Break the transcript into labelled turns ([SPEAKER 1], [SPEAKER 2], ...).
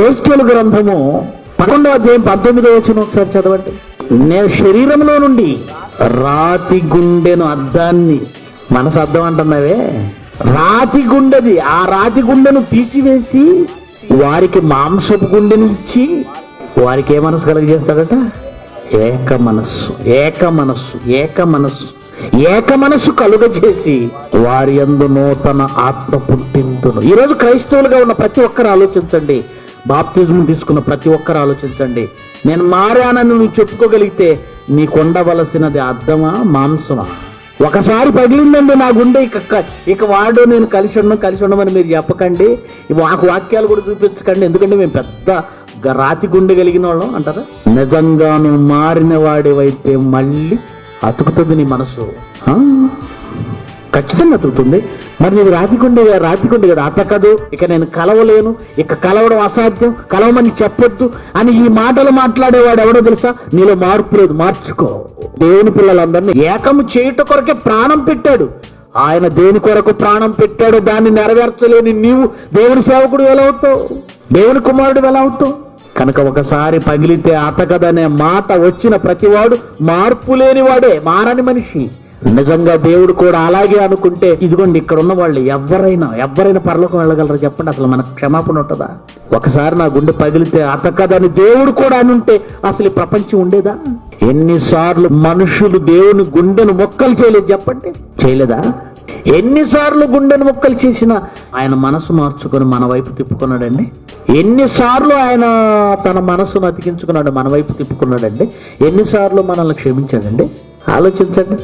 [SPEAKER 1] ఏస్కేలు గ్రంథము పదకొండవ అధ్యాయం పంతొమ్మిదో వచ్చిన ఒకసారి చదవండి. నేను శరీరంలో నుండి రాతి గుండెను అద్దాన్ని మనసు అద్దం అంటున్నావే? రాతి గుండెది ఆ రాతి గుండెను తీసివేసి వారికి మాంసపు గుండెను ఇచ్చి వారికి ఏ మనసు కలుగజేస్తాడట? ఏక మనస్సు ఏక మనస్సు ఏక మనస్సు ఏక మనస్సు కలుగ చేసి వారి యందు నూతన ఆత్మ పుట్టింతును ఈరోజు క్రైస్తవులుగా ఉన్న ప్రతి ఒక్కరు ఆలోచించండి. బాప్తిజం తీసుకున్న ప్రతి ఒక్కరు ఆలోచించండి. నేను మారానని నువ్వు చెప్పుకోగలిగితే నీకు ఉండవలసినది అర్థమా మాంసమా? ఒకసారి పగిలిందండి నా గుండె ఇక ఇక వాడు నేను కలిసి ఉండడం కలిసి ఉండమని మీరు చెప్పకండి. మాకు వాక్యాలు కూడా చూపించకండి. ఎందుకంటే మేము పెద్ద గ- రాతి గుండె కలిగిన వాళ్ళం అంటారా? నిజంగా నువ్వు మారిన వాడివైతే మళ్ళీ అతుకుతుంది నీ మనసు. ఖచ్చితంగా అతుకుతుంది మరి నీవు రాతికుండే రాతికుండే కదా అతకదు ఇక నేను కలవలేను ఇక కలవడం అసాధ్యం కలవమని చెప్పొద్దు అని ఈ మాటలు మాట్లాడేవాడు ఎవడో తెలుసా? నీలో మార్పు లేదు మార్చుకో. దేవుని పిల్లలందరినీ ఏకము చేయుట కొరకే ప్రాణం పెట్టాడు. ఆయన దేని కొరకు ప్రాణం పెట్టాడు దాన్ని నెరవేర్చలేని నీవు దేవుని సేవకుడు ఎలా అవుతావు? దేవుని కుమారుడు ఎలా అవుతావు? కనుక ఒకసారి పగిలితే అతకదనే మాట వచ్చిన ప్రతివాడు మార్పు లేని వాడే మారని మనిషి. నిజంగా దేవుడు కూడా అలాగే అనుకుంటే ఇదిగోండి ఇక్కడ ఉన్న వాళ్ళు ఎవరైనా ఎవరైనా పరలోకం వెళ్ళగలరు చెప్పండి అసలు మనకు క్షమాపణ ఉంటుందా? ఒకసారి నా గుండె పగిలితే అతకదని దేవుడు కూడా అని ఉంటే అసలు ఈ ప్రపంచం ఉండేదా? ఎన్నిసార్లు మనుషులు దేవుని గుండెను మొక్కలు చేయలేదు చెప్పండి. చేయలేదా? ఎన్నిసార్లు గుండెను మొక్కలు చేసినా ఆయన మనసు మార్చుకొని మన వైపు తిప్పుకున్నాడండి. ఎన్నిసార్లు ఆయన తన మనసును అతికించుకున్నాడు మన వైపు తిప్పుకున్నాడండి. ఎన్నిసార్లు మనల్ని క్షమించాడండి? ఆలోచించండి.